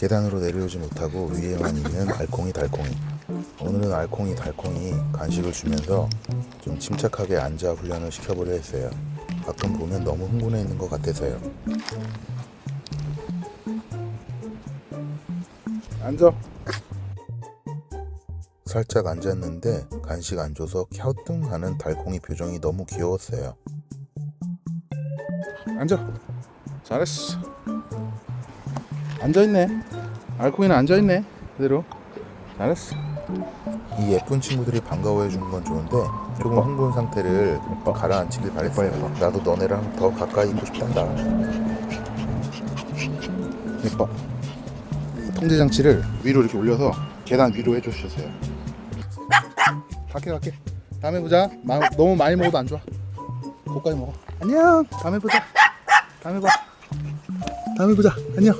계단으로 내려오지 못하고 위에만 있는 알콩이 달콩이. 오늘은 알콩이 달콩이 간식을 주면서 좀 침착하게 앉아 훈련을 시켜보려 했어요. 가끔 보면 너무 흥분해 있는 것 같아서요. 앉아. 살짝 앉았는데 간식 안 줘서 갸우뚱하는 달콩이 표정이 너무 귀여웠어요. 앉아. 잘했어. 앉아있네. 알콩이는 앉아있네. 그대로. 잘했어. 이 예쁜 친구들이 반가워해 주는 건 좋은데 조금 흥분 상태를 가라앉히길 바랬어요. 나도 너네랑 더 가까이 있고 싶단다. 예뻐. 이 통제 장치를 위로 이렇게 올려서 계단 위로 해주셨어요. 갈게 갈게. 다음에 보자. 마, 너무 많이 먹어도 안 좋아. 고까지 먹어. 안녕. 다음에 보자. 다음에 봐. 다음에 보자. 안녕.